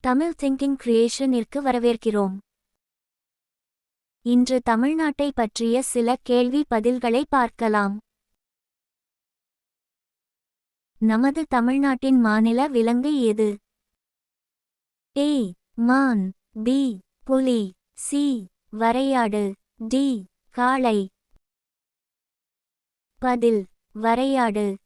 Tamil thinking கிரியேஷனிற்கு வரவேற்கிறோம். இன்று தமிழ்நாட்டை பற்றிய சில கேள்வி பதில்களை பார்க்கலாம். நமது தமிழ்நாட்டின் மாநில விலங்கு எது? ஏ மான் பி புலி சி வரையாடு டி காளை. பதில் வரையாடு.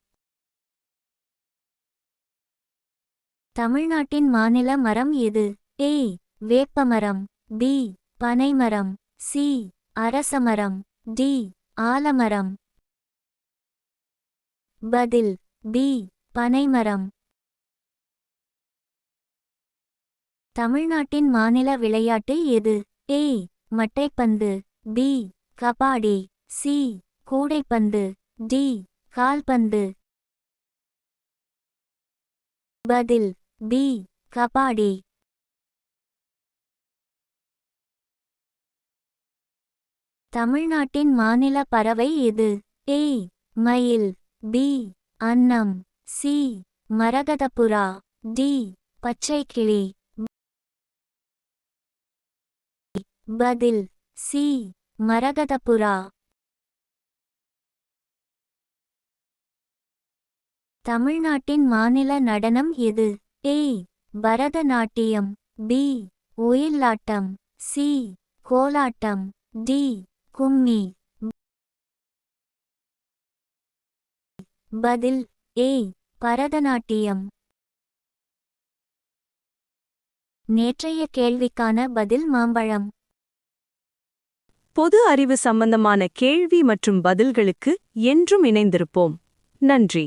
தமிழ்நாட்டின் மாநில மரம் எது? ஏ. வேப்பமரம். பி. பனைமரம். சி. அரசமரம். டி. ஆலமரம். பதில். பி. பனைமரம். தமிழ்நாட்டின் மாநில விளையாட்டு எது? ஏ. மட்டைப்பந்து. பி. கபாடி. சி. கூடைப்பந்து. டி. கால்பந்து. பதில். பி கபாடி. தமிழ்நாட்டின் மாநில பறவை எது? ஏ மயில். பி அன்னம். சி மரகதப்புறா டி கிளி பதில் சி மரகதபுரா. தமிழ்நாட்டின் மாநில நடனம் எது? A Bharatanatyam. B Oyilattam. C Kolattam. D கும்மி. பதில் ஏ பரதநாட்டியம். நேற்றைய கேள்விக்கான பதில் மாம்பழம். பொது அறிவு சம்பந்தமான கேள்வி மற்றும் பதில்களுக்கு என்றும் இணைந்திருப்போம். நன்றி.